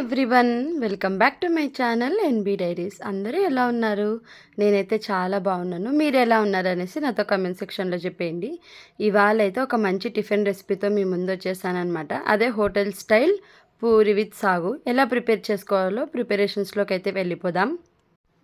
Everyone welcome back to my channel NB diaries. అందరూ ఎలా ఉన్నారు? నేనైతే చాలా బాగున్నాను. మీరు ఎలా ఉన్నారు అనేసి నాతో కమెంట్ సెక్షన్లో చెప్పేయండి. ఇవాళ అయితే ఒక మంచి టిఫిన్ రెసిపీతో మీ ముందు వచ్చేసానమాట అదే హోటల్ స్టైల్ పూరి విత్ సాగు. ఎలా ప్రిపేర్ చేసుకోవాలో ప్రిపరేషన్స్లోకి అయితే వెళ్ళిపోదాం.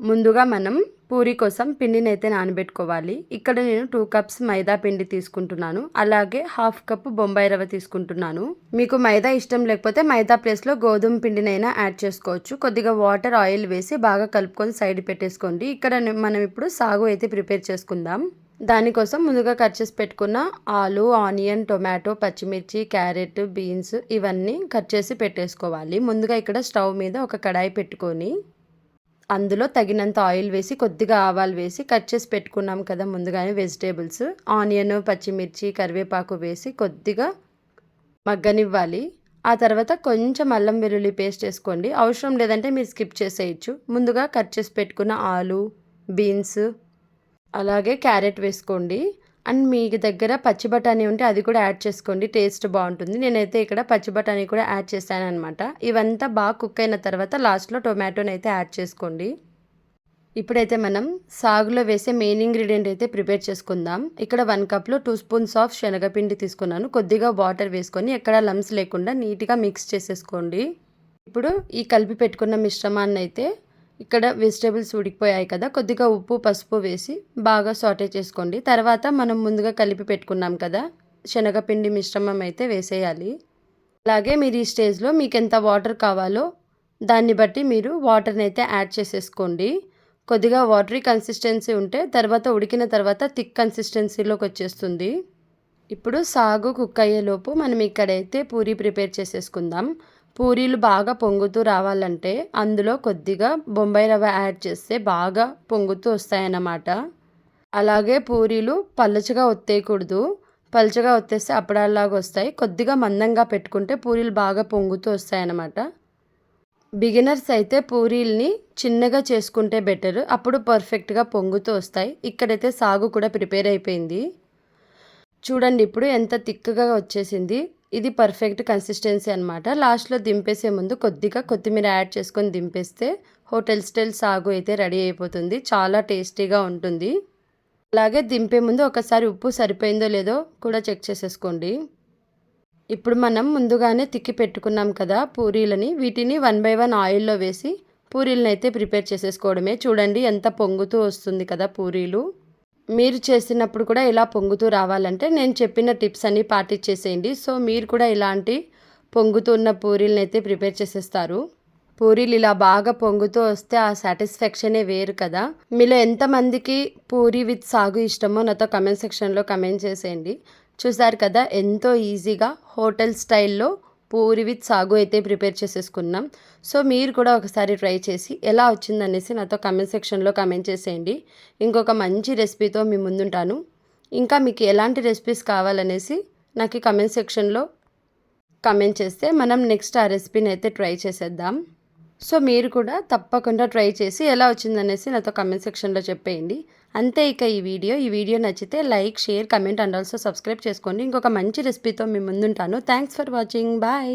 ముందుగా మనం పూరి కోసం పిండిని అయితే నానబెట్టుకోవాలి. ఇక్కడ నేను టూ కప్స్ మైదా పిండి తీసుకుంటున్నాను. అలాగే హాఫ్ కప్ బొంబాయి రవ్వ తీసుకుంటున్నాను. మీకు మైదా ఇష్టం లేకపోతే మైదా ప్లేస్లో గోధుమ పిండినైనా యాడ్ చేసుకోవచ్చు. కొద్దిగా వాటర్ ఆయిల్ వేసి బాగా కలుపుకొని సైడ్ పెట్టేసుకోండి. ఇక్కడ మనం ఇప్పుడు సాగు అయితే ప్రిపేర్ చేసుకుందాం. దానికోసం ముందుగా కట్ చేసి పెట్టుకున్న ఆలు ఆనియన్ టొమాటో పచ్చిమిర్చి క్యారెట్ బీన్స్ ఇవన్నీ కట్ చేసి పెట్టేసుకోవాలి. ముందుగా ఇక్కడ స్టవ్ మీద ఒక కడాయి పెట్టుకొని అందులో తగినంత ఆయిల్ వేసి కొద్దిగా ఆవాలు వేసి కట్ చేసి పెట్టుకున్నాం కదా ముందుగానే వెజిటేబుల్స్. ఆనియన్ పచ్చిమిర్చి కరివేపాకు వేసి కొద్దిగా మగ్గనివ్వాలి. ఆ తర్వాత కొంచెం అల్లం వెల్లుల్లి పేస్ట్ వేసుకోండి. అవసరం లేదంటే మీరు స్కిప్ చేసేయచ్చు. ముందుగా కట్ చేసి పెట్టుకున్న ఆలు బీన్స్ అలాగే క్యారెట్ వేసుకోండి. అండ్ మీ దగ్గర పచ్చి బఠానీ ఉంటే అది కూడా యాడ్ చేసుకోండి టేస్ట్ బాగుంటుంది. నేనైతే ఇక్కడ పచ్చి బఠానీ కూడా యాడ్ చేశాను అనమాట ఇవంతా బాగా కుక్ అయిన తర్వాత లాస్ట్లో టొమాటోని అయితే యాడ్ చేసుకోండి. ఇప్పుడైతే మనం సాగులో వేసే మెయిన్ ఇంగ్రీడియంట్ అయితే ప్రిపేర్ చేసుకుందాం. ఇక్కడ వన్ కప్లో టూ స్పూన్స్ ఆఫ్ శనగపిండి తీసుకున్నాను. కొద్దిగా వాటర్ వేసుకొని ఎక్కడ లమ్స్ లేకుండా నీట్గా మిక్స్ చేసేసుకోండి. ఇప్పుడు ఈ కలిపి పెట్టుకున్న మిశ్రమాన్ని అయితే ఇక్కడ వెజిటేబుల్స్ ఉడికిపోయాయి కదా కొద్దిగా ఉప్పు పసుపు వేసి బాగా సాటే చేసుకోండి. తర్వాత మనం ముందుగా కలిపి పెట్టుకున్నాం కదా శనగపిండి మిశ్రమం అయితే వేసేయాలి. అలాగే మీరు ఈ స్టేజ్లో మీకు ఎంత వాటర్ కావాలో దాన్ని బట్టి మీరు వాటర్ని అయితే యాడ్ చేసేసుకోండి. కొద్దిగా వాటరీ కన్సిస్టెన్సీ ఉంటే తర్వాత ఉడికిన తర్వాత థిక్ కన్సిస్టెన్సీలోకి వచ్చేస్తుంది. ఇప్పుడు సాగు కుక్ అయ్యేలోపు మనం ఇక్కడైతే పూరి ప్రిపేర్ చేసేసుకుందాం. పూరీలు బాగా పొంగుతూ రావాలంటే అందులో కొద్దిగా బొంబాయి రవ్వ యాడ్ చేస్తే బాగా పొంగుతూ వస్తాయన్నమాట. అలాగే పూరీలు పలుచగా ఒత్తేయకూడదు. పలుచగా ఒత్తేస్తే అప్పడాల్లాగా వస్తాయి. కొద్దిగా మందంగా పెట్టుకుంటే పూరీలు బాగా పొంగుతూ వస్తాయన్నమాట. బిగినర్స్ అయితే పూరీల్ని చిన్నగా చేసుకుంటే బెటర్. అప్పుడు పర్ఫెక్ట్గా పొంగుతూ వస్తాయి. ఇక్కడైతే సాగు కూడా ప్రిపేర్ అయిపోయింది. చూడండి ఇప్పుడు ఎంత తిక్కగా వచ్చేసింది. ఇది పర్ఫెక్ట్ కన్సిస్టెన్సీ అనమాట లాస్ట్లో దింపేసే ముందు కొద్దిగా కొత్తిమీర యాడ్ చేసుకొని దింపేస్తే హోటల్ స్టైల్ సాగు అయితే రెడీ అయిపోతుంది. చాలా టేస్టీగా ఉంటుంది. అలాగే దింపే ముందు ఒకసారి ఉప్పు సరిపోయిందో లేదో కూడా చెక్ చేసేసుకోండి. ఇప్పుడు మనం ముందుగానే తిక్కి పెట్టుకున్నాం కదా పూరీలని. వీటిని వన్ బై వన్ ఆయిల్లో వేసి పూరీలను అయితే ప్రిపేర్ చేసేసుకోవడమే. చూడండి ఎంత పొంగుతూ వస్తుంది కదా పూరీలు. మీరు చేసినప్పుడు కూడా ఇలా పొంగుతూ రావాలంటే నేను చెప్పిన టిప్స్ అన్నీ పాటించేసేయండి సో మీరు కూడా ఇలాంటి పొంగుతూ ఉన్న పూరీలను అయితే ప్రిపేర్ చేసేస్తారు. పూరీలు ఇలా బాగా పొంగుతూ వస్తే ఆ సాటిస్ఫాక్షనే వేరు కదా. మీలో ఎంతమందికి పూరి విత్ సాగు ఇష్టమో నాతో కమెంట్ సెక్షన్లో కమెంట్ చేసేయండి. చూసారు కదా ఎంతో ఈజీగా హోటల్ స్టైల్లో పూరి విత్ సాగు అయితే ప్రిపేర్ చేసేసుకున్నాం. సో మీరు కూడా ఒకసారి ట్రై చేసి ఎలా వచ్చిందనేసి నాతో కమెంట్ సెక్షన్లో కమెంట్ చేసేయండి. ఇంకొక మంచి రెసిపీతో మీ ముందుంటాను. ఇంకా మీకు ఎలాంటి రెసిపీస్ కావాలనేసి నాకు కమెంట్ సెక్షన్లో కమెంట్ చేస్తే మనం నెక్స్ట్ ఆ రెసిపీని అయితే ట్రై చేసేద్దాం. సో మీరు కూడా తప్పకుండా ట్రై చేసి ఎలా వచ్చిందనేసి నాతో కమెంట్ సెక్షన్లో చెప్పేయండి. అంతే ఇక ఈ వీడియో. ఈ వీడియో నచ్చితే like share comment and also subscribe చేసుకోండి. ఇంకొక మంచి రెసిపీతో మీ ముందుంటాను. Thanks for watching bye